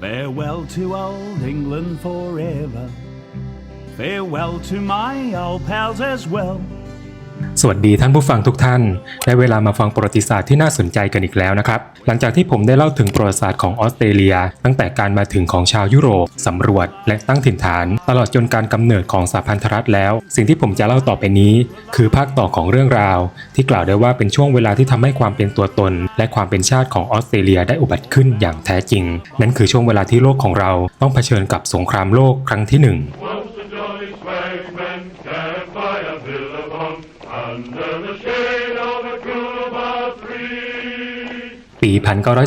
Farewell to old England forever. Farewell to my old pals as well. สวัสดีท่านผู้ฟังทุกท่าน ได้เวลามาฟังประวัติศาสตร์ที่น่าสนใจกันอีกแล้วนะครับ หลังจากที่ผมได้เล่าถึงประวัติศาสตร์ของออสเตรเลีย ตั้งแต่การมาถึงของชาวยุโรป สำรวจ และตั้งถิ่นฐาน ตลอดจนการกำเนิดของสหพันธรัฐแล้ว สิ่งที่ผมจะเล่าต่อไปนี้ คือภาคต่อของเรื่องราว ที่กล่าวได้ว่าเป็นช่วงเวลาที่ทำให้ความเป็นตัวตน และความเป็นชาติของออสเตรเลียได้อุบัติขึ้นอย่างแท้จริง นั่นคือช่วงเวลาที่โลกของเราต้องเผชิญกับสงครามโลกครั้งที่หนึ่ง ปี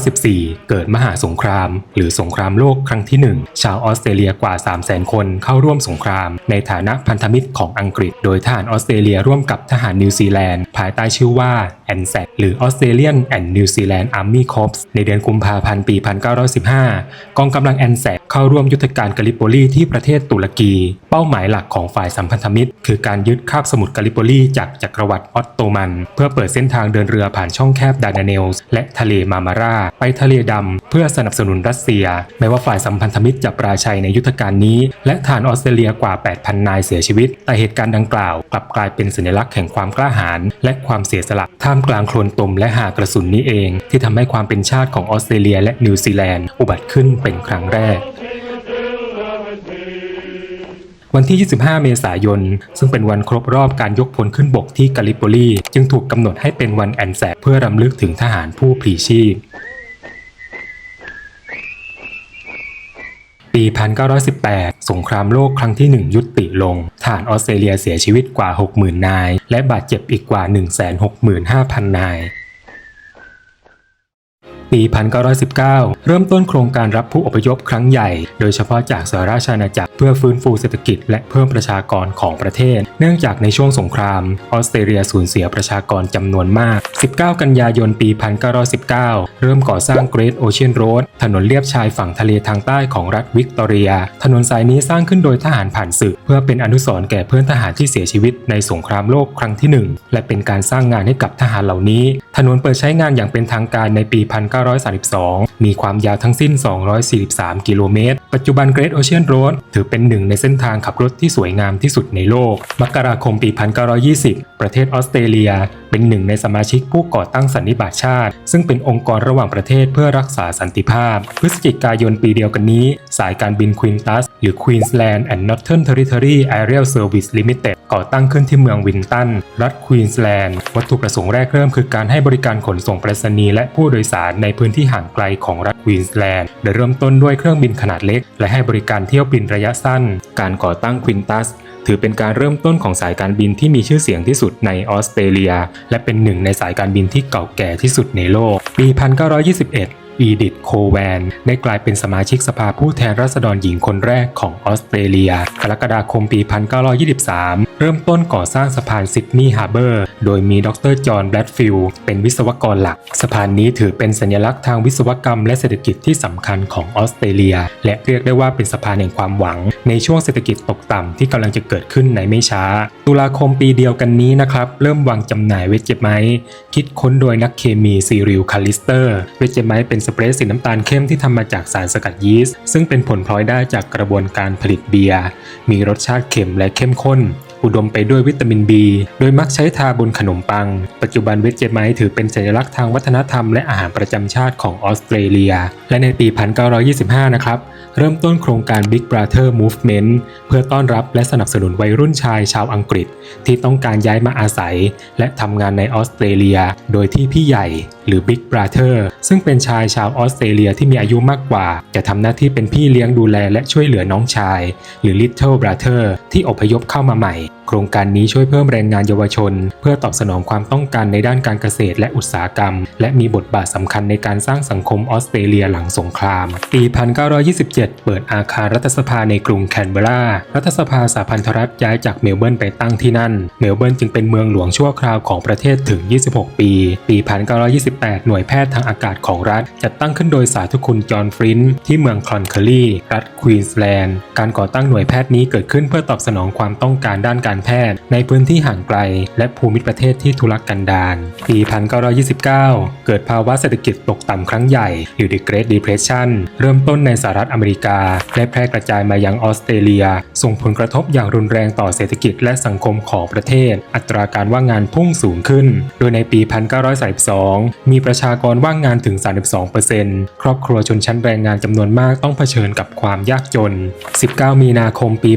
1914 เกิดมหาสงคราม หรือสงครามโลกครั้งที่ 1 ชาวออสเตรเลียกว่า 300,000 คนเข้าร่วมสงคราม ในฐานะพันธมิตรของอังกฤษ โดยทหารออสเตรเลียร่วมกับทหารนิวซีแลนด์ภายใต้ชื่อว่า ANZAC หรือ Australian and New Zealand Army Corps ในเดือนกุมภาพันธ์ปี 1915 กองกำลัง ANZAC เข้าร่วมยุทธการกาลิโปลีที่ประเทศตุรกี เป้าหมายหลักของฝ่ายสัมพันธมิตร คือการยึดคาบสมุทรกาลิโปลีจากจักรวรรดิออตโตมัน เพื่อเปิดเส้นทางเดินเรือผ่านช่องแคบดานาเนลส์และทะเลมามาราไปทะเลดำ เพื่อสนับสนุนรัสเซีย แม้ว่าฝ่ายสัมพันธมิตรจะปราชัยในยุทธการนี้ และฐานออสเตรเลียกว่า 8,000 นายเสียชีวิต แต่เหตุการณ์ดังกล่าว กลับกลายเป็นสัญลักษณ์แห่งความกล้าหาญและความเสียสละท่ามกลางโคลนตมและหากระสุนนี้เอง ที่ทำให้ความเป็นชาติของออสเตรเลียและนิวซีแลนด์อุบัติขึ้นเป็นครั้งแรก วันที่ 25 เมษายน ซึ่งเป็นวันครบรอบการยกพลขึ้นบกที่กาลิโปลีจึงถูกกำหนดให้เป็นวันแอนแซกเพื่อรำลึกถึงทหารผู้พลีชีพปี 1918 สงครามโลกครั้งที่ 1 ยุติลงทหารออสเตรเลียเสียชีวิตกว่า 60,000 นาย และบาดเจ็บอีกกว่า 165,000 นาย ปี 1919 เริ่มต้นโครงการรับผู้อพยพครั้งใหญ่ โดยเฉพาะจากสหราชอาณาจักรเพื่อฟื้นฟูเศรษฐกิจและเพิ่มประชากรของประเทศ เนื่องจากในช่วงสงคราม ออสเตรเลียสูญเสียประชากรจำนวนมาก 19 กันยายนปี 1919 เริ่มก่อสร้าง Great Ocean Road ถนนเลียบชายฝั่งทะเลทางใต้ของรัฐวิกตอเรีย ถนนสายนี้สร้างขึ้นโดยทหารผ่านศึก เพื่อเป็นอนุสรณ์แก่เพื่อนทหารที่เสียชีวิตในสงครามโลกครั้งที่หนึ่งและเป็นการสร้างงานให้กับทหารเหล่านี้ถนนเปิดใช้งานอย่างเป็นทางการในปี 1932 มีความยาวทั้งสิ้น 243 กิโลเมตร ปัจจุบัน Great Ocean Road ถือเป็นหนึ่งในเส้นทางขับรถที่สวยงามที่สุดในโลก มกราคมปี 1920 ประเทศออสเตรเลีย เป็นหนึ่งในสมาชิกผู้ก่อตั้งสันนิบาตชาติ ซึ่งเป็นองค์กรระหว่างประเทศเพื่อรักษาสันติภาพ พฤศจิกายนปีเดียวกันนี้ สายการบิน Qantas หรือ Queensland and Northern Territory Aerial Service Limited ก่อตั้งขึ้นที่เมืองวินตัน รัฐควีนสแลนด์ วัตถุประสงค์แรกเริ่มคือการให้บริการขนส่งไปรษณีย์และผู้โดยสารในพื้นที่ห่างไกลของรัฐควีนสแลนด์ โดยเริ่มต้นด้วยเครื่องบินขนาดเล็ก และให้บริการเที่ยวบินระยะสั้น การก่อตั้งควินตัส ถือเป็นการเริ่มต้นของสายการบินที่มีชื่อเสียงที่สุดในออสเตรเลีย และเป็นหนึ่งในสายการบินที่เก่าแก่ที่สุดในโลก ปี 1921อีดิธโคแวน ได้กลายเป็นสมาชิกสภาผู้แทนราษฎรหญิงคนแรกของออสเตรเลีย กรกฎาคมปี 1923 เริ่มต้นก่อสร้างสะพานซิดนีย์ฮาร์เบอร์ โดยมีดรจอห์นแบลดฟิลด์เป็นวิศวกรหลัก สะพานนี้ถือเป็นสัญลักษณ์ทางวิศวกรรมและเศรษฐกิจที่สำคัญของออสเตรเลีย และเรียกได้ว่าเป็นสะพานแห่งความหวัง ในช่วงเศรษฐกิจตกต่ำที่กำลังจะเกิดขึ้นในไม่ช้า ตุลาคมปีเดียวกันนี้นะครับ เริ่มวางจำหน่ายเวจเจไมต์คิดค้นโดยนักเคมีซีริลคาลิสเตอร์ เวจเจไมต์เป็นสเปรย์สีน้ำตาลเข้มที่ทำมาจากสารสกัดยีสต์ซึ่งเป็นผลพลอยได้จากกระบวนการผลิตเบียร์มีรสชาติเค็มและเข้มข้น อุดมไปด้วยวิตามิน B โดยมักใช้ทาบนขนมปัง ปัจจุบันเวจเจไมต์ถือเป็นสัญลักษณ์ทางวัฒนธรรมและอาหารประจำชาติของออสเตรเลีย และในปี 1925 นะครับ เริ่มต้นโครงการ Big Brother Movement เพื่อต้อนรับและสนับสนุนวัยรุ่นชายชาวอังกฤษ ที่ต้องการย้ายมาอาศัย และทำงานในออสเตรเลีย โดยที่พี่ใหญ่หรือ Big Brother ซึ่งเป็นชายชาวออสเตรเลียที่มีอายุมากกว่า จะทำหน้าที่เป็นพี่เลี้ยงดูแลและช่วยเหลือน้องชาย หรือ Little Brother ที่อพยพเข้ามาใหม่ ครงการนี้ช่วยเพิ่มแรงงานเยาวชน เพื่อตอบสนองความต้องการในด้านการเกษตรและอุตสาหกรรม และมีบทบาทสำคัญในการสร้างสังคมออสเตรเลียหลังสงคราม ปี 1927 เปิดอาคารรัฐสภาในกรุงแคนเบรารัฐสภาสหพันธรัฐย้ายจากเมลเบิร์นไปตั้งที่นั่น เมลเบิร์นจึงเป็นเมืองหลวงชั่วคราวของประเทศถึง 26 ปี ปี 1928 หน่วยแพทย์ทางอากาศของรัฐ จัดตั้งขึ้นโดยสาธุคุณจอห์นฟรินท์ที่เมืองคลอนเคอรี่รัฐควีนสแลนด์ การก่อตั้งหน่วยแพทย์นี้เกิดขึ้นเพื่อตอบสนองความต้องการด้านการแพทย์ ในพื้นที่ห่างไกล และภูมิประเทศที่ทุรกันดารปี 1929 เกิดภาวะเศรษฐกิจตกต่ำครั้งใหญ่หรือ The Great Depression เริ่มต้นในสหรัฐอเมริกา และแพร่กระจายมายังออสเตรเลีย ส่งผลกระทบอย่างรุนแรงต่อเศรษฐกิจและสังคมของประเทศ อัตราการว่างงานพุ่งสูงขึ้น โดยในปี 1932 มีประชากรว่างงานถึง 32%ครอบครัวชนชั้นแรงงานจำนวนมากต้องเผชิญกับความยากจน 19 มีนาคมปี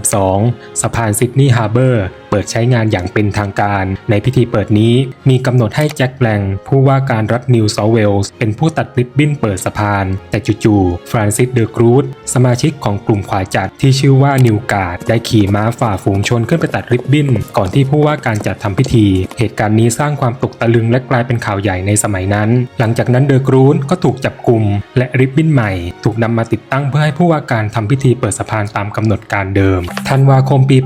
1932 สะพานซิดนีย์ฮาร์เบอร์เปิดใช้งานอย่างเป็นทางการ ในพิธีเปิดนี้มีกำหนดให้แจ็คแลงผู้ว่าการรัฐนิวเซาท์เวลส์เป็นผู้ตัดริบบิ้นเปิดสะพาน แต่จู่ๆฟรานซิสเดอกรูดสมาชิกของกลุ่มขวาจัดที่ชื่อว่านิวการ์ดได้ขี่ม้าฝ่าฝูงชนขึ้นไปตัดริบบิ้น ก่อนที่ผู้ว่าการจะทำพิธี เหตุการณ์นี้สร้างความตกตะลึงและกลายเป็นข่าวใหญ่ในสมัยนั้น หลังจากนั้นเดอกรูดก็ถูกจับกลุ่มและริบบิ้นใหม่ ถูกนำมาติดตั้งเพื่อให้ผู้ว่าการทำพิธีเปิดสะพานตามกำหนดการเดิมธันวาคมปี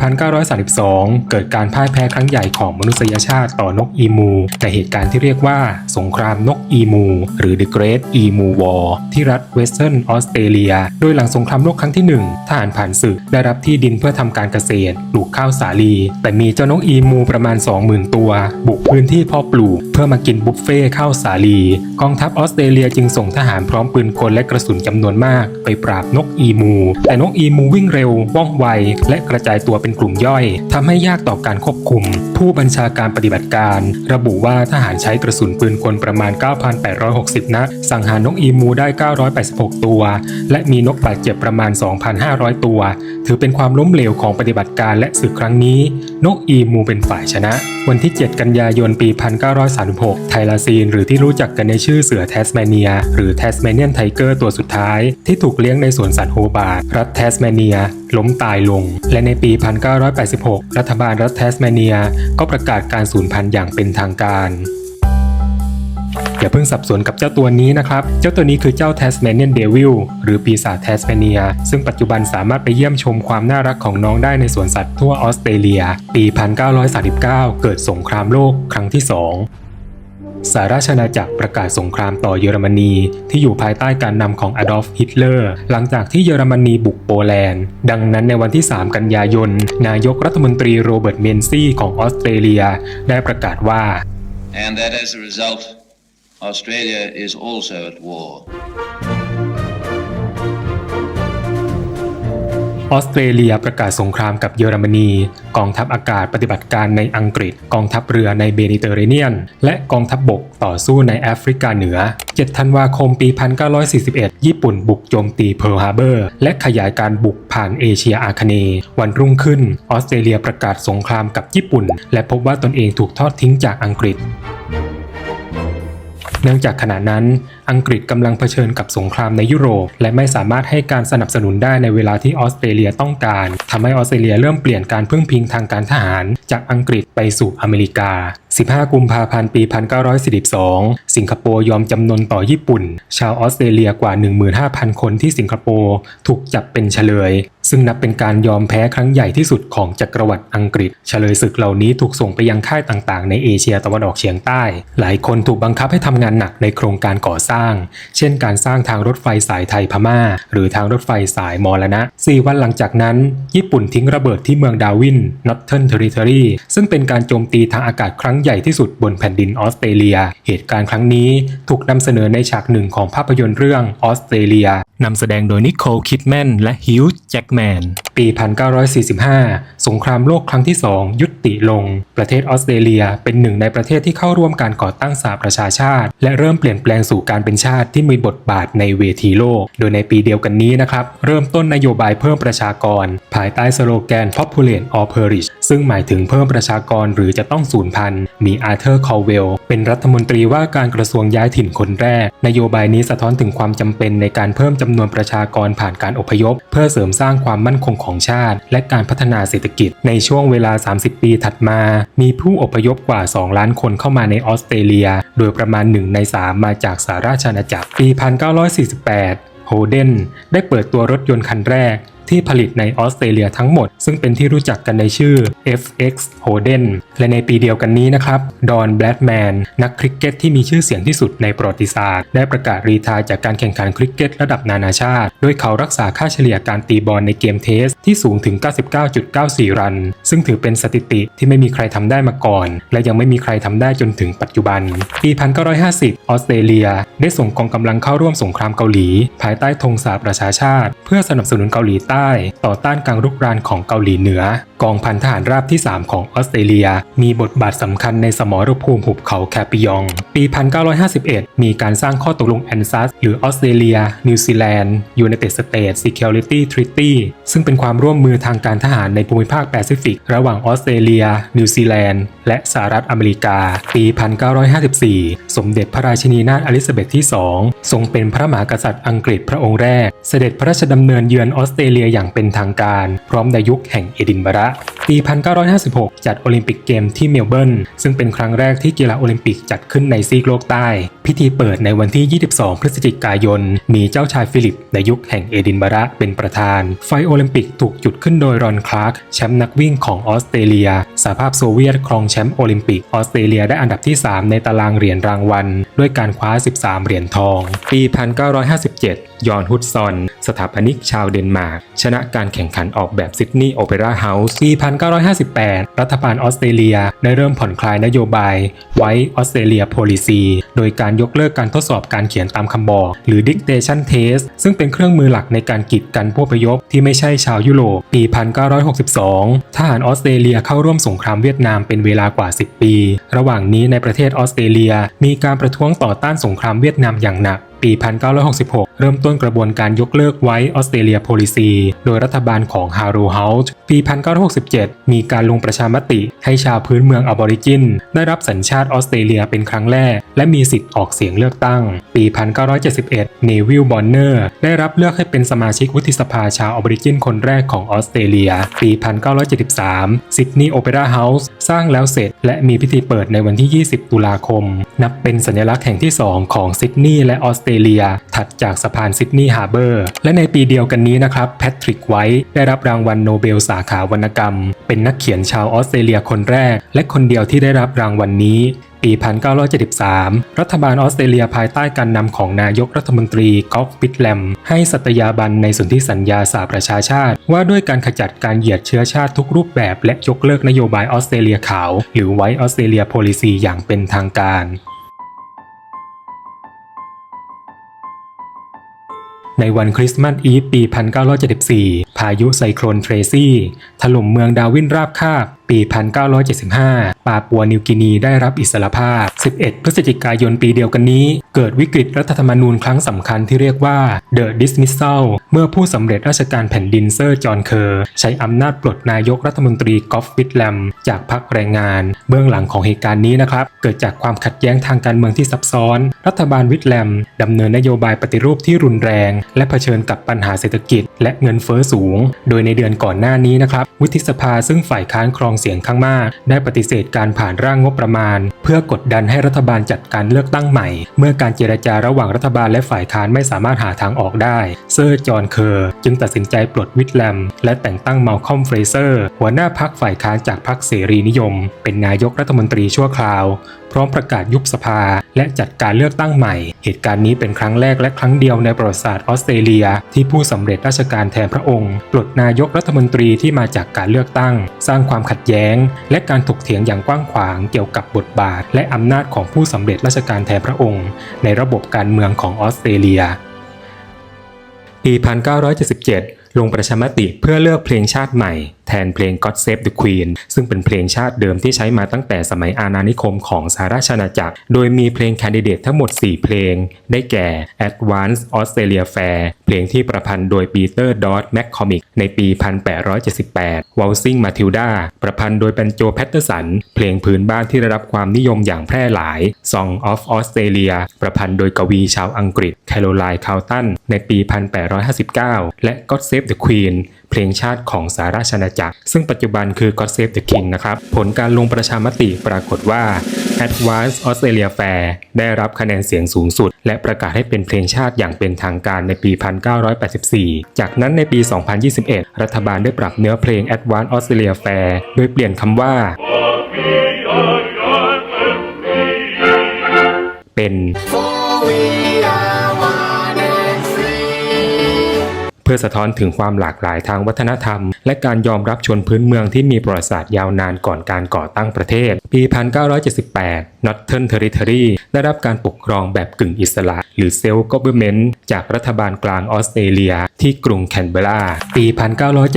1932เกิดการพ่ายแพ้ครั้งใหญ่ของมนุษยชาติต่อนกอีมูในเหตุการณ์ที่เรียกว่าสงครามนกอีมู หรือ The Great Emu War ที่รัฐเวสเทิร์นออสเตรเลีย โดยหลังสงครามโลกครั้งที่ 1 ทหารผ่านศึกได้รับที่ดินเพื่อทำการเกษตรปลูกข้าวสาลี แต่มีเจ้านกอีมูประมาณ 20,000 ตัว บุกพื้นที่เพาะปลูก เพื่อมากินบุฟเฟ่ข้าวสาลี กองทัพออสเตรเลียจึงส่งทหารพร้อมปืนกลและกระสุนจำนวนมาก ไปปราบนกอีมู แต่นกอีมูวิ่งเร็วว่องไว และกระจายตัวเป็นกลุ่มย่อยทำให้ยากต่อการควบคุม ผู้บัญชาการปฏิบัติการ ระบุว่าทหารใช้กระสุนปืนกลประมาณ 9,860 นัด สังหารนกอีมูได้ 986 ตัว และมีนกบาดเจ็บประมาณ 2,500 ตัว ถือเป็นความล้มเหลวของปฏิบัติการและศึกครั้งนี้ นกอีมูเป็นฝ่ายชนะ วันที่ 7 กันยายนปี 1936 ไทลาซีน หรือที่รู้จักกันในชื่อเสือแทสเมเนีย หรือแทสเมเนียนไทเกอร์ตัวสุดท้าย ที่ถูกเลี้ยงในสวนสัตว์โฮบาร์รัฐแทสเมเนีย ล้มตายลง และในปี 1986 รัฐบาลรัฐแทสเมเนีย ก็ประกาศการสูญพันธุ์อย่างเป็นทางการอย่าเพิ่งสับสนกับเจ้าตัวนี้นะครับ เจ้าตัวนี้คือเจ้า Tasmanian Devil หรือปีศาจแทสเมเนีย ซึ่งปัจจุบันสามารถไปเยี่ยมชมความน่ารักของน้องได้ในสวนสัตว์ทั่วออสเตรเลีย ปี 1939 เกิดสงครามโลกครั้งที่ 2 สาราชนาณาจักรประกาศสงครามต่อเยอรมนีที่อยู่ภายใต้การนำของอดอล์ฟฮิตเลอร์หลังจากที่เยอรมนีบุกโปแลนด์ ดังนั้นในวันที่ 3 กันยายน นายกรัฐมนตรีโรเบิร์ตเมนซี่ของออสเตรเลียได้ประกาศว่า and that as a result, Australia is also at war. ออสเตรเลียประกาศสงครามกับเยอรมนี กองทัพอากาศปฏิบัติการในอังกฤษ กองทัพเรือในเมดิเตอร์เรเนียน และกองทัพบบกต่อสู้ในแอฟริกาเหนือ 7 ธันวาคมปี 1941 ญี่ปุ่นบุกโจมตีเพิร์ลฮาร์เบอร์ และขยายการบุกผ่านเอเชียอาคเนย์วันรุ่งขึ้น ออสเตรเลียประกาศสงครามกับญี่ปุ่น และพบว่าตนเองถูกทอดทิ้งจากอังกฤษเนื่องจากขณะนั้น อังกฤษกำลังเผชิญกับสงครามในยุโรป และไม่สามารถให้การสนับสนุนได้ในเวลาที่ออสเตรเลียต้องการทำให้ออสเตรเลียเริ่มเปลี่ยนการพึ่งพิงทางการทหาร จากอังกฤษไปสู่อเมริกา 15 กุมภาพันธ์ปี 1942 สิงคโปร์ยอมจำนนต่อญี่ปุ่น ชาวออสเตรเลียกว่า 15,000 คนที่สิงคโปร์ถูกจับเป็นเฉลย ซึ่งนับเป็นการยอมแพ้ครั้งใหญ่ที่สุดของจักรวรรดิอังกฤษ เฉลยศึกเหล่านี้ถูกส่งไปยังค่ายต่างๆ ในเอเชียตะวันออกเฉียงใต้ หลายคนถูกบังคับให้ทำงานหนักในโครงการก่อสร้างเช่นการสร้างทางรถไฟสายไทยพม่า หรือทางรถไฟสายมอลนะ4วันหลังจากนั้น ญี่ปุ่นทิ้งระเบิดที่เมืองดาวินนอตเทิร์นเทอริทอรีซึ่งเป็นการโจมตีทางอากาศครั้งใหญ่ที่สุดบนแผ่นดินออสเตรเลีย เหตุการณ์ครั้งนี้ถูกนำเสนอในฉากหนึ่งของภาพยนตร์เรื่องออสเตรเลีย นำแสดงโดยนิโคลคิดแมนและฮิวจ์แจ็กแมน ปี 1945 สงครามโลกครั้งที่ 2 ยุติลง ประเทศออสเตรเลียเป็นหนึ่งในประเทศที่เข้าร่วมการก่อตั้งสหประชาชาติ และเริ่มเปลี่ยนแปลงสู่การเป็นชาติที่มีบทบาทในเวทีโลก โดยในปีเดียวกันนี้นะครับ เริ่มต้นนโยบายเพิ่มประชากร ภายใต้สโลแกน Populate or Perish ซึ่งหมายถึงเพิ่มประชากรหรือจะต้องสูญพันธุ์มีอาร์เธอร์คอลเวลเป็นรัฐมนตรีว่าการกระทรวงย้ายถิ่นคนแรก นโยบายนี้สะท้อนถึงความจำเป็นในการเพิ่มจำนวนประชากรผ่านการอพยพ เพื่อเสริมสร้างความมั่นคงของชาติ และการพัฒนาเศรษฐกิจ ในช่วงเวลา 30 ปีถัดมา มีผู้อพยพกว่า 2 ล้านคนเข้ามาในออสเตรเลีย โดยประมาณ 1 ใน 3 มาจากสหราชอาณาจักรปี 1948 โฮเดนได้เปิดตัวรถยนต์คันแรก ที่ผลิตในออสเตรเลียทั้งหมด ซึ่งเป็นที่รู้จักกันในชื่อ FX Holden และในปีเดียวกันนี้นะครับ ดอนแบล็ดแมนนักคริกเก็ตที่มีชื่อเสียงที่สุดในประวัติศาสตร์ ได้ประกาศรีทายจากการแข่งขันคริกเก็ตระดับนานาชาติ โดยเขารักษาค่าเฉลี่ยการตีบอลในเกมเทสที่สูงถึง 99.94 รัน ซึ่งถือเป็นสถิติที่ไม่มีใครทำได้มาก่อน และยังไม่มีใครทำได้จนถึงปัจจุบัน ปี 1950 ออสเตรเลีย ได้ส่งกองกำลังเข้าร่วมสงครามเกาหลี ภายใต้ธงสหประชาชาติ เพื่อสนับสนุนเกาหลีใต้ ต่อต้านการรุกรานของเกาหลีเหนือ กองพันทหารราบที่ 3 ของออสเตรเลีย มีบทบาทสำคัญในสมรภูมิหุบเขาแคปิยอง ปี 1951 มีการสร้างข้อตกลงแอนซัสหรือออสเตรเลีย นิวซีแลนด์ United States Security Treaty ซึ่งเป็นความร่วมมือทางการทหารในภูมิภาคแปซิฟิก ระหว่างออสเตรเลีย นิวซีแลนด์ และสหรัฐอเมริกา ปี 1954 สมเด็จพระราชินีนาถอลิซาเบธที่ 2 ทรงเป็นพระมหากษัตริย์อังกฤษพระองค์แรก เสด็จพระราชดำเนินเยือนออสเตรเลียอย่างเป็นทางการ พร้อมในยุคแห่งเอดินบะระปี 1956 จัดโอลิมปิกเกมที่เมลเบิร์น ซึ่งเป็นครั้งแรกที่กีฬาโอลิมปิกจัดขึ้นในซีกโลกใต้ พิธีเปิดในวันที่ 22 พฤศจิกายน มีเจ้าชายฟิลิป ในยุคแห่งเอดินบะระเป็นประธาน ไฟโอลิมปิกถูกจุดขึ้นโดยรอนคลาร์ก แชมป์นักวิ่งของออสเตรเลีย สหภาพโซเวียตครองแชมป์โอลิมปิก ออสเตรเลียได้อันดับที่ 3 ในตารางเหรียญรางวัล ด้วยการคว้า 13 เหรียญทอง ปี 1957 ยอนฮุดซอน สถาปนิกชาวเดนมาร์กชนะการแข่งขันออกแบบซิดนีย์โอเปร่าเฮาส์ปี 1958 รัฐบาลออสเตรเลียได้เริ่มผ่อนคลายนโยบายไว้ออสเตรเลีย policy โดยการยกเลิกการทดสอบการเขียนตามคำบอก หรือ dictation test ซึ่งเป็นเครื่องมือหลักในการกีดกันผู้พยพที่ไม่ใช่ชาวยุโรป ปี 1962 ทหารออสเตรเลียเข้าร่วมสงครามเวียดนามเป็นเวลากว่า 10 ปี ระหว่างนี้ในประเทศออสเตรเลีย มีการประท้วงต่อต้านสงครามเวียดนามอย่างหนัก ปี 1966 เริ่มต้นกระบวนการยกเลิกไว้ออสเตรเลีย policy โดยรัฐบาลของฮารูเฮาส์ปี 1967 มีการลงประชามติให้ชาวพื้นเมืองอบอริจิน ได้รับสัญชาติออสเตรเลียเป็นครั้งแรก และมีสิทธิ์ออกเสียงเลือกตั้ง ปี 1971 เนวิล บอนเนอร์ ได้รับเลือกให้เป็นสมาชิกวุฒิสภาชาวอบอริจินคนแรกของออสเตรเลีย ปี 1973 ซิดนีย์โอเปร่าเฮาส์สร้างแล้วเสร็จ และมีพิธีเปิดในวันที่ 20 ตุลาคม นับเป็นสัญลักษณ์แห่งที่ 2 ของซิดนีย์และออสเตรเลีย ถัดจากสะพานซิดนีย์ฮาร์เบอร์ และในปีเดียวกันนี้นะครับแพทริกไวท์ได้รับรางวัลโนเบลสาขาวรรณกรรม เป็นนักเขียนชาวออสเตรเลียคนแรก และคนเดียวที่ได้รับรางวัลนนี้ปี 1973 รัฐบาลออสเตรเลียภายใต้การนำของนายกรัฐมนตรีกอล์ฟปิตแลม ให้สัตยาบันในสนธิสัญญาสหประชาชาติ ว่าด้วยการขจัดการเหยียดเชื้อชาติทุกรูปแบบ และยกเลิกนโยบายออสเตรเลียขาว หรือไว้ออสเตรเลีย policy อย่างเป็นทางการ ในวันคริสต์มาสอีฟปี 1974 พายุไซโคลนเทรซี่ ถล่มเมืองดาวินราบคาบ ปี 1975 ปาปัวนิวกินีได้รับอิสรภาพ 11 พฤศจิกายนปีเดียวกันนี้ เกิดวิกฤตรัฐธรรมนูญครั้งสำคัญที่เรียกว่า The Dismissal เมื่อผู้สำเร็จราชการแผ่นดินเซอร์จอห์นเคอร์ ใช้อำนาจปลดนายกรัฐมนตรีกอล์ฟวิตแลมจากพรรคแรงงาน เบื้องหลังของเหตุการณ์นี้นะครับ เกิดจากความขัดแย้งทางการเมืองที่ซับซ้อน รัฐบาลวิตแลมดำเนินนโยบายปฏิรูปที่รุนแรง และเผชิญกับปัญหาเศรษฐกิจ และเงินเฟ้อสูง โดยในเดือนก่อนหน้านี้นะครับวุฒิสภาซึ่งฝ่ายค้านครองเสียงข้างมาก ได้ปฏิเสธการผ่านร่างงบประมาณ เพื่อกดดันให้รัฐบาลจัดการเลือกตั้งใหม่ เมื่อการเจรจาระหว่างรัฐบาลและฝ่ายค้านไม่สามารถหาทางออกได้ เซอร์จอห์นเคอร์จึงตัดสินใจปลดวิตแลม และแต่งตั้งมัลคอมเฟรเซอร์ หัวหน้าพรรคฝ่ายค้านจากพรรคเสรีนิยม เป็นนายกรัฐมนตรีชั่วคราว พร้อมประกาศยุบสภา และจัดการเลือกตั้งใหม่ เหตุการณ์นี้เป็นครั้งแรกและครั้งเดียวในประวัติศาสตร์ออสเตรเลีย ที่ผู้สำเร็จราชการแทนพระองค์ปลดนายกรัฐมนตรีที่มาจากการเลือกตั้ง สร้างความขัดแย้ง และการถกเถียงอย่างกว้างขวางเกี่ยวกับบทบาท และอำนาจของผู้สำเร็จราชการแทนพระองค์ ในระบบการเมืองของออสเตรเลีย ปี 1977 ลงประชามติเพื่อเลือกเพลงชาติใหม่แทนเพลง God Save the Queen ซึ่งเป็นเพลงชาติเดิมที่ใช้มาตั้งแต่สมัยอาณานิคมของสหราชอาณาจักร โดยมีเพลงแคนดิเดตทั้งหมด 4 เพลง ได้แก่ Advance Australia Fair เพลงที่ประพันธ์โดยปีเตอร์ดอ t แมคคอมิกในปี 1878 Waltzing Matilda ประพันธ์โดยเป็นโจแพตเตอร์สัน เพลงพื้นบ้านที่ได้รับความนิยมอย่างแพร่หลาย Song of Australia ประพันธ์โดยกวีชาวอังกฤษแคโรไลน์คาวตันในปี 1859 และ God Save the Queen เพลงชาติของสหราชอาณาจักร ซึ่งปัจจุบันคือ God Save the King นะครับ ผลการลงประชามติปรากฏว่า Advance Australia Fair ได้รับคะแนนเสียงสูงสุด และประกาศให้เป็นเพลงชาติอย่างเป็นทางการในปี 1984 จากนั้นในปี 2021 รัฐบาลได้ปรับเนื้อเพลง Advance Australia Fair โดยเปลี่ยนคำว่า We are young and free. เป็น พื่อสะท้อนถึงความหลากหลายทางวัฒนธรรม และการยอมรับชนพื้นเมืองที่มีประวัติศาสตร์ยาวนานก่อนการก่อตั้งประเทศ ปี 1978 Northern Territory ได้รับการปกครองแบบกึ่งอิสระ หรือ Self Government จากรัฐบาลกลางออสเตรเลีย ที่กรุงแคนเบรา ปี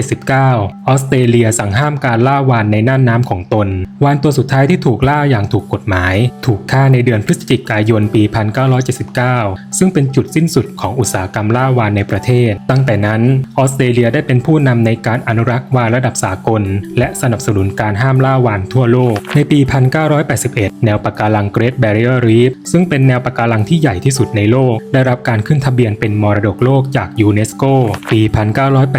1979 ออสเตรเลียสั่งห้ามการล่าวานในน่านน้ำของตน วานตัวสุดท้ายที่ถูกล่าอย่างถูกกฎหมาย ถูกฆ่าในเดือนพฤศจิกายนปี 1979 ซึ่งเป็นจุดสิ้นสุดของอุตสาหกรรมล่าวานในประเทศ ตั้งแต่นั้น ออสเตรเลียได้เป็นผู้นำในการอนุรักษ์วานระดับสากล และสนับสนุนการห้ามล่าวานทั่วโลก ในปี 1981 แนวปะการัง Great Barrier Reef ซึ่งเป็นแนวปะการังที่ใหญ่ที่สุดในโลก ได้รับการขึ้นทะเบียนเป็นมรดกโลกจากยูเนสโกปี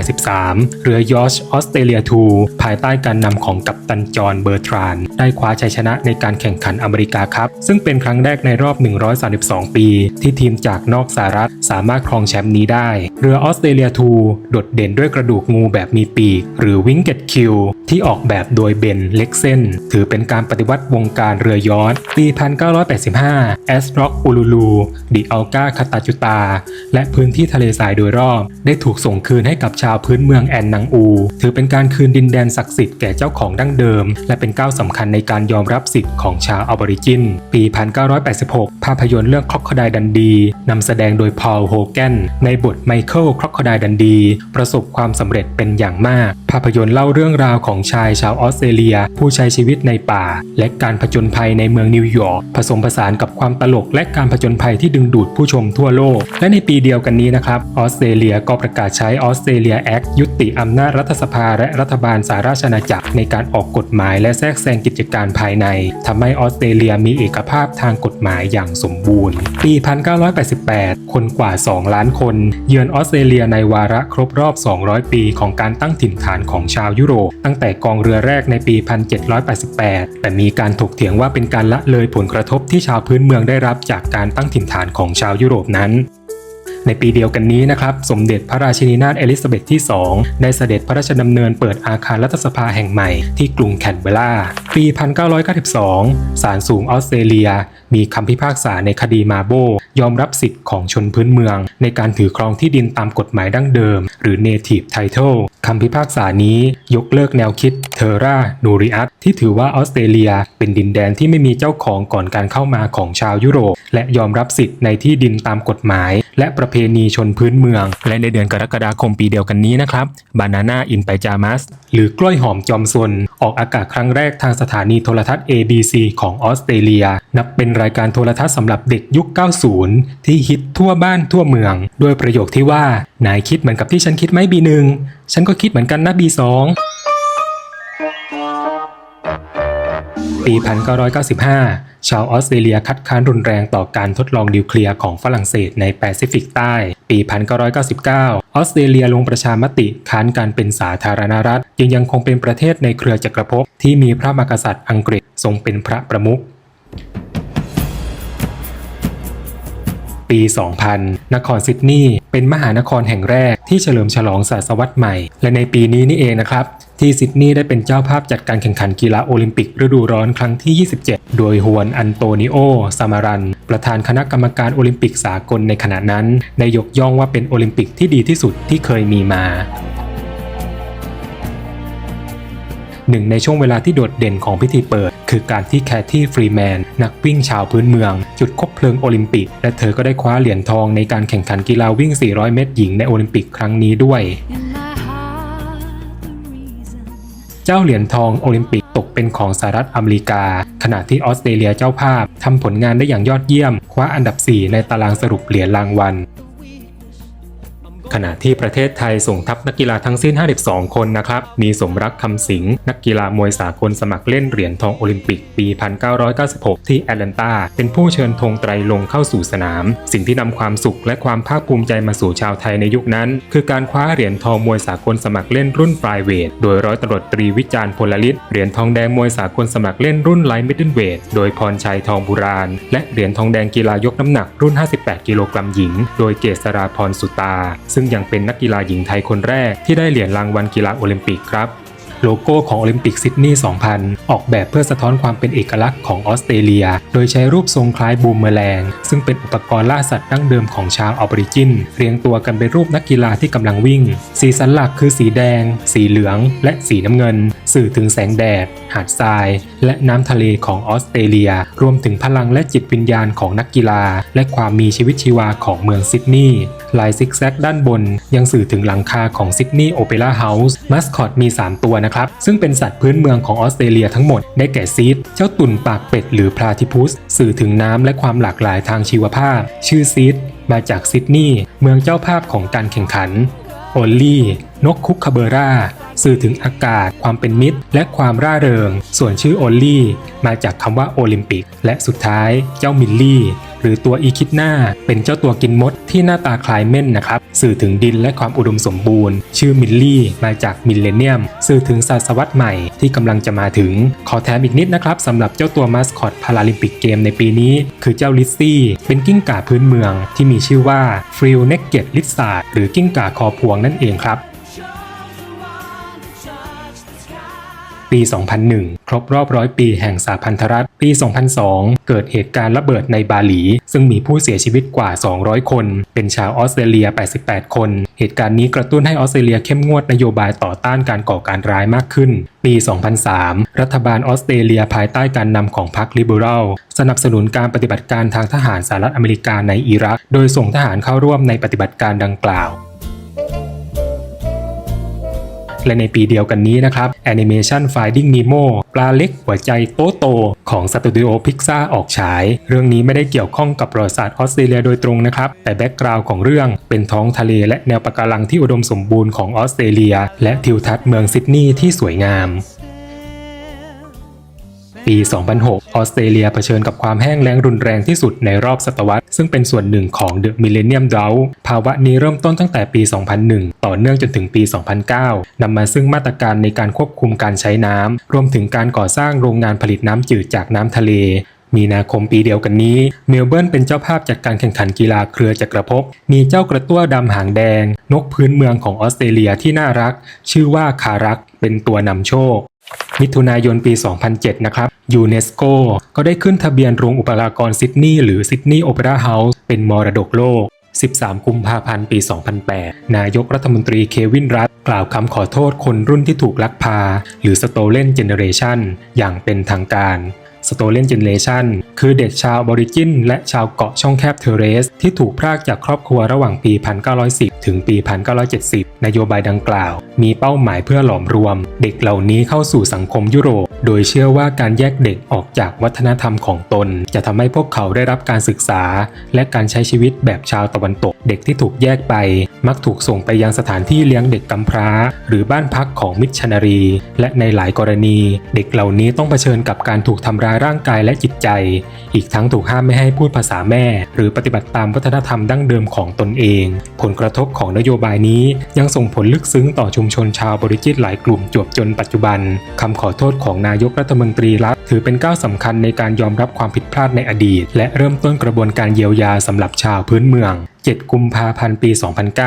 1983 เรือยอชออสเตรเลีย2ภายใต้การนำของกัปตันจอห์นเบอร์ทราน ได้คว้าชัยชนะในการแข่งขันอเมริกาครับ ซึ่งเป็นครั้งแรกในรอบ 132 ปี ที่ทีมจากนอกสหรัฐสามารถครองแชมป์นี้ได้ เรือออสเตรเลีย2โดดเด่นด้วยกระดูกงูแบบมีปีก หรือวิงเกตคิวที่ออกแบบโดยเบนเล็กเซนถือเป็นการปฏิวัติวงการเรือยอชต์ปี 1985 แอสร็อกอูลูลูดิอัลกาคาตาจุตา และพื้นที่ทะเลทรายโดยรอบ ได้ถูกส่งคืนให้กับชาวพื้นเมืองแอนนังอู ถือเป็นการคืนดินแดนศักดิ์สิทธิ์แก่เจ้าของดั้งเดิม และเป็นก้าวสำคัญในการยอมรับสิทธิ์ของชาวออบอริจิน ปี 1986 ภาพยนตร์เรื่องค o อกคดายดันดีนำแสดงโดยพอลโฮแกนในบทไมเคิลค o อกคดายดันดี ประสบความสำเร็จเป็นอย่างมาก ภาพยนตร์เล่าเรื่องราวของชายชาวออสเตรเลีย ผู้ใช้ชีวิตในป่า และการผจญภัยในเมืองนิวยอร์กผสมผสานกับความตลกและการผจญภัยที่ดึงดูดผู้ชมทั่วโลก และในปีเดียวกันนี้นะครับออสเตรเลียก็ประกาศใช้ออสเตรเลียแอคยุติอำนาจรัฐสภาและรัฐบาลสหราชอาณาจักรในการออกกฎหมายและแทรกแซงกิจการภายในทำให้ออสเตรเลียมีเอกภาพทางกฎหมายอย่างสมบูรณ์ ปี 1988 คนกว่า 2 ล้านคน เยือนออสเตรเลียในวาระครบรอบ 200 ปีของการตั้งถิ่นฐานของชาวยุโรป ตั้งแต่กองเรือแรกในปี 1788 แต่มีการถกเถียงว่าเป็นการละเลยผลกระทบที่ชาวพื้นเมืองได้รับจากการตั้งถิ่นฐานของชาวยุโรปนั้น ในปีเดียวกันนี้นะครับ สมเด็จพระราชินีนาถเอลิซาเบธที่ 2 ได้เสด็จพระราชดำเนินเปิดอาคารรัฐสภาแห่งใหม่ที่กรุงแคนเบรา ปี 1992 ศาลสูงออสเตรเลีย มีคำพิพากษาในคดีมาโบ ยอมรับสิทธิ์ของชนพื้นเมือง ในการถือครองที่ดินตามกฎหมายดั้งเดิม หรือ Native Title คำพิพากษานี้ยกเลิกแนวคิดเทอร่านูริอัตที่ถือว่าออสเตรเลีย เป็นดินแดนที่ไม่มีเจ้าของก่อนการเข้ามาของชาวยุโรป และยอมรับสิทธิ์ในที่ดินตามกฎหมาย และประเพณีชนพื้นเมือง และในเดือนกรกฎาคมปีเดียวกันนี้นะครับ Banana in Pajamas หรือกล้วยหอมจอมซนออกอากาศครั้งแรกทางสถานีโทรทัศน์ ABC ของออสเตรเลีย นับเป็นรายการโทรทัศน์สำหรับเด็กยุค 90 ที่ฮิตทั่วบ้านทั่วเมือง ด้วยประโยคที่ว่านายคิดเหมือนกับที่ฉันคิดไหมบีหนึ่งฉันก็คิดเหมือนกันนะบีสอง ปี 1995 ชาวออสเตรเลียคัดค้านรุนแรงต่อการทดลองนิวเคลียร์ของฝรั่งเศสในแปซิฟิกใต้ ปี 1999 ออสเตรเลียลงประชามติค้านการเป็นสาธารณรัฐยังยังคงเป็นประเทศในเครือจักรภพที่มีพระมหากษัตริย์อังกฤษทรงเป็นพระประมุขปี 2000 นครซิดนีย์เป็นมหานครแห่งแรกที่เฉลิมฉลองศตวรรษใหม่ และในปีนี้นี่เองนะครับ ที่ซิดนีย์ได้เป็นเจ้าภาพจัดการแข่งขันกีฬาโอลิมปิกฤดูร้อนครั้งที่ 27 โดยฮวนอันโตนิโอ ซามารัน ประธานคณะกรรมการโอลิมปิกสากลในขณะนั้นได้ยกย่องว่าเป็นโอลิมปิกที่ดีที่สุดที่เคยมีมาหนึ่งในช่วงเวลาที่โดดเด่นของพิธีเปิด คือการที่แคทที่ฟรีแมน นักวิ่งชาวพื้นเมือง จุดคบเพลิงโอลิมปิก และเธอก็ได้คว้าเหรียญทองในการแข่งขันกีฬาวิ่ง 400 เมตรหญิงในโอลิมปิกครั้งนี้ด้วย In เจ้าเหรียญทองโอลิมปิกตกเป็นของสหรัฐอเมริกา ขณะที่ออสเตรเลียเจ้าภาพทำผลงานได้อย่างยอดเยี่ยม คว้าอันดับ 4 ในตารางสรุปเหรียญรางวัล ขณะที่ประเทศไทยส่งทัพนักกีฬาทั้งสิ้น 52 คนนะครับ มีสมรักคำสิงห์นักกีฬามวยสากลสมัครเล่นเหรียญทองโอลิมปิกปี 1996 ที่แอตแลนตา เป็นผู้เชิญธงไตรลงเข้าสู่สนาม สิ่งที่นำความสุขและความภาคภูมิใจมาสู่ชาวไทยในยุคนั้น คือการคว้าเหรียญทองมวยสากลสมัครเล่นรุ่นฟลายเวท โดยร้อยตำรวจตรีวิจารณ์พลลิตเหรียญทองแดงมวยสากลสมัครเล่นรุ่นไลท์มิดเดิลเวท โดยพรชัยทองบุราณ และเหรียญทองแดงกีฬายกน้ำหนักรุ่น 58 กิโลกรัมหญิง โดยเกษราพรสุตาซึ่งยังเป็นนักกีฬาหญิงไทยคนแรกที่ได้เหรียญรางวัลกีฬาโอลิมปิกครับโลโก้ของโอลิมปิกซิดนีย์2000 ออกแบบเพื่อสะท้อนความเป็นเอกลักษณ์ของออสเตรเลีย โดยใช้รูปทรงคล้ายบูมเมลแรงซึ่งเป็นอุปกรณ์ล่าสัตว์ดั้งเดิมของชาวออบอริจิน เรียงตัวกันเป็นรูปนักกีฬาที่กำลังวิ่ง สีสันหลักคือสีแดง สีเหลือง และสีน้ำเงิน สื่อถึงแสงแดด หาดทราย และน้ำทะเลของออสเตรเลีย รวมถึงพลังและจิตวิญญาณของนักกีฬา และความมีชีวิตชีวาของเมืองซิดนีย์ลายซิกแซกด้านบน ยังสื่อถึงหลังคาของซิดนีย์โอเปร่าเฮาส์มัสคอตมี 3 ตัวนะครับ ซึ่งเป็นสัตว์พื้นเมืองของออสเตรเลียทั้งหมดได้แก่ซีดเจ้าตุ่นปากเป็ดหรือพลาทิพุสสื่อถึงน้ำและความหลากหลายทางชีวภาพ ชื่อซีดมาจากซิดนีย์เมืองเจ้าภาพของการแข่งขันโอลลี่ นกคุกคาเบรา สื่อถึงอากาศ ความเป็นมิตร และความร่าเริง ส่วนชื่อโอลลี่มาจากคำว่าโอลิมปิก และสุดท้ายเจ้ามิลลี่ หรือตัวอีคิดหน้า เป็นเจ้าตัวกินมดที่หน้าตาคล้ายเม่นนะครับ สื่อถึงดินและความอุดมสมบูรณ์ ชื่อมิลลี่มาจากมิลเลนเนียม สื่อถึงศตวรรษใหม่ที่กำลังจะมาถึง ขอแถมอีกนิดนะครับสำหรับเจ้าตัวมาสคอตพาราลิมปิกเกมในปีนี้ คือเจ้าลิซซี่เป็นกิ้งก่าพื้นเมืองที่มีชื่อว่าฟริลเนกเกตลิซาร์หรือกิ้งก่าคอพวงนั่นเองครับ ปี 2001 ครบรอบร้อยปีแห่งสาพันธรัฐ ปี 2002 เกิดเหตุการณ์ระเบิดในบาหลี ซึ่งมีผู้เสียชีวิตกว่า 200 คน เป็นชาวออสเตรเลีย 88 คน เหตุการณ์นี้กระตุ้นให้ออสเตรเลียเข้มงวดนโยบายต่อต้านการก่อการร้ายมากขึ้น ปี 2003 รัฐบาลออสเตรเลียภายใต้การนำของพรรคลิเบอรัลสนับสนุนการปฏิบัติการทางทหารสหรัฐอเมริกาในอิรัก โดยส่งทหารเข้าร่วมในปฏิบัติการดังกล่าว และในปีเดียวกันนี้นะครับแอนิเมชัน Finding Nemo ปลาเล็กหัวใจโตโต ของสตูดิโอพิกซาออกฉาย เรื่องนี้ไม่ได้เกี่ยวข้องกับประวัติศาสตร์ออสเตรเลียโดยตรงนะครับ แต่แบ็กกราวน์ของเรื่องเป็นท้องทะเลและแนวปะการังที่อุดมสมบูรณ์ของออสเตรเลีย และทิวทัศน์เมืองซิดนีย์ที่สวยงาม ปี 2006 ออสเตรเลียเผชิญกับความแห้งแล้งรุนแรงที่สุดในรอบศตวรรษ ซึ่งเป็นส่วนหนึ่งของ The Millennium Drought ภาวะนี้เริ่มต้นตั้งแต่ปี 2001 ต่อเนื่องจนถึงปี 2009 นำมาซึ่งมาตรการในการควบคุมการใช้น้ำ รวมถึงการก่อสร้างโรงงานผลิตน้ำจืดจากน้ำทะเลมีนาคมปีเดียวกันนี้ เมลเบิร์นเป็นเจ้าภาพจัดการแข่งขันกีฬาเครือจักรภพ มีเจ้ากระตั้วดำหางแดง นกพื้นเมืองของออสเตรเลียที่น่ารัก ชื่อว่าคารัก เป็นตัวนำโชค มิถุนายนปี 2007 นะครับ ยูเนสโกก็ได้ขึ้นทะเบียนโรงอุปกรณ์ซิดนีย์หรือซิดนีย์โอเปร่าเฮาส์เป็นมรดกโลก 13 กุมภาพันธ์ ปี 2008 นายกรัฐมนตรีเควินรัตกล่าวคำขอโทษคนรุ่นที่ถูกลักพา หรือสโตเลนเจเนเรชันอย่างเป็นทางการ Stolen Generation คือเด็กชาวบริจินและชาวเกาะช่องแคบเทเรส ที่ถูกพรากจากครอบครัวระหว่างปี 1910 ถึงปี 1970 นโยบายดังกล่าว มีเป้าหมายเพื่อหลอมรวม เด็กเหล่านี้เข้าสู่สังคมยุโรป โดยเชื่อว่าการแยกเด็กออกจากวัฒนธรรมของตน จะทำให้พวกเขาได้รับการศึกษา และการใช้ชีวิตแบบชาวตะวันตก เด็กที่ถูกแยกไป มักถูกส่งไปยังสถานที่เลี้ยงเด็กกำพร้า หรือบ้านพักของมิชชันนารี และในหลายกรณี เด็กเหล่านี้ต้องเผชิญกับการถูกทำร้ายร่างกายและจิตใจ อีกทั้งถูกห้ามไม่ให้พูดภาษาแม่ หรือปฏิบัติตามวัฒนธรรมดั้งเดิมของตนเอง ผลกระทบของนโยบายนี้ยังส่งผลลึกซึ้งต่อชุมชนชาวบริจิตหลายกลุ่มจวบจนปัจจุบันคำขอโทษของนายกรัฐมนตรีรัฐถือเป็นก้าวสำคัญในการยอมรับความผิดพลาดในอดีต และเริ่มต้นกระบวนการเยียวยาสำหรับชาวพื้นเมือง 7 กุมภาพันธ์ปี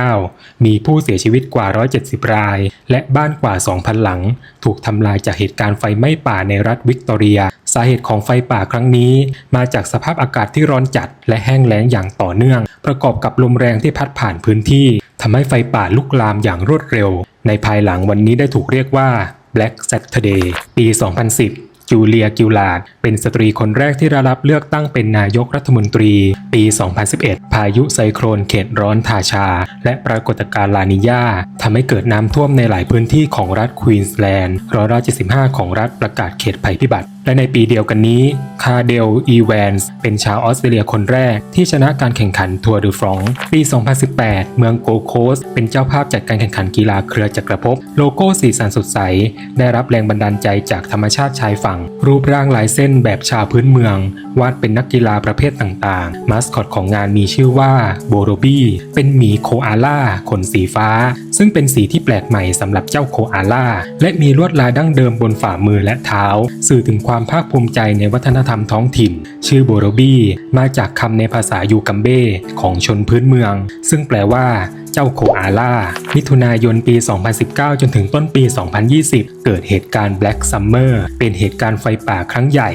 2009 มีผู้เสียชีวิตกว่า 170 ราย และบ้านกว่า 2,000 หลัง ถูกทำลายจากเหตุการณ์ไฟไหม้ป่าในรัฐวิกตอเรีย สาเหตุของไฟป่าครั้งนี้ มาจากสภาพอากาศที่ร้อนจัด และแห้งแล้งอย่างต่อเนื่อง ประกอบกับลมแรงที่พัดผ่านพื้นที่ทำให้ไฟป่าลุกลามอย่างรวดเร็ว ในภายหลังวันนี้ได้ถูกเรียกว่า Black Saturday ปี 2010 จูเลียกิลลาด เป็นสตรีคนแรกที่ได้รับเลือกตั้งเป็นนายกรัฐมนตรี ปี 2011 พายุไซโครนเขตร้อนทาชา และปรากฏการณ์ลานิญาทำให้เกิดน้ำท่วมในหลายพื้นที่ของรัฐควีนสแลนด์ร้อยละ75 ของรัฐประกาศเขตภัยพิบัติ และในปีเดียวกันนี้คาเดลอีแวนส์เป็นชาวออสเตรเลียคนแรกที่ชนะการแข่งขันทัวร์ดูฟรองซ์ปี 2018 เมืองโกโคสเป็นเจ้าภาพจัดการแข่งขันกีฬาเครือจักรภพโลโก้สีสันสดใส ได้รับแรงบันดาลใจจากธรรมชาติชายฝั่ง รูปร่างลายเส้นแบบชาวพื้นเมือง วาดเป็นนักกีฬาประเภทต่างๆ มาสคอตของงานมีชื่อว่าโบโรบี้เป็นหมีโคอาล่าขนสีฟ้า ซึ่งเป็นสีที่แปลกใหม่สำหรับเจ้าโคอาล่าและมีลวดลายดั้งเดิมบนฝ่ามือและเท้า สื่อถึงความความภาคภูมิใจในวัฒนธรรมท้องถิ่น ชื่อโบโรบี้มาจากคำในภาษายูกัมเบ้ของชนพื้นเมือง ซึ่งแปลว่า เจ้าโคอาล่า มิถุนายนปี 2019 จนถึงต้นปี 2020 เกิดเหตุการณ์ Black Summer เป็นเหตุการณ์ไฟป่าครั้งใหญ่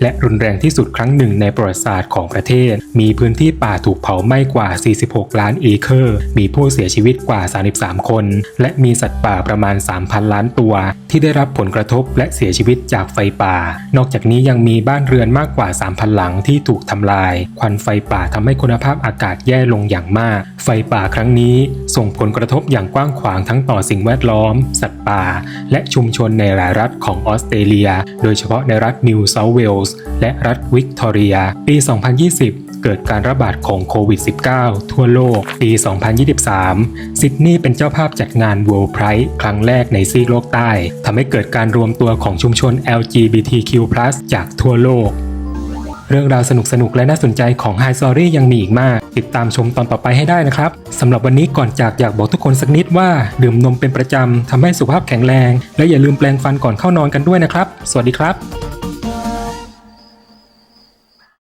และรุนแรงที่สุดครั้งหนึ่งในประวัติศาสตร์ของประเทศ มีพื้นที่ป่าถูกเผาไหม้กว่า 46 ล้านเอเคอร์ มีผู้เสียชีวิตกว่า 33 คน และมีสัตว์ป่าประมาณ 3,000 ล้านตัว ที่ได้รับผลกระทบและเสียชีวิตจากไฟป่า นอกจากนี้ยังมีบ้านเรือนมากกว่า 3,000 หลังที่ถูกทำลาย ควันไฟป่าทำให้คุณภาพอากาศแย่ลงอย่างมาก ไฟป่าครั้งนี้ส่งผลกระทบอย่างกว้างขวางทั้งต่อสิ่งแวดล้อม สัตว์ป่า และชุมชนในหลายรัฐของออสเตรเลีย โดยเฉพาะในรัฐนิวเซาท์เวลส์และรัฐวิกตอเรีย ปี 2020เกิดการระบาดของโควิด -19 ทั่วโลก ปี 2023 ซิดนีย์เป็นเจ้าภาพจัดงาน World Pride ครั้งแรกในซีกโลกใต้ ทำให้เกิดการรวมตัวของชุมชน LGBTQ+ จากทั่วโลก เรื่องราวสนุกสนุกและน่าสนใจของ High Story ยังมีอีกมาก ติดตามชมตอนต่อไปให้ได้นะครับสำหรับวันนี้ก่อนจากอยากบอกทุกคนสักนิดว่า ดื่มนมเป็นประจำทำให้สุขภาพแข็งแรง และอย่าลืมแปรงฟันก่อนเข้านอนกันด้วยนะครับ สวัสดีครับ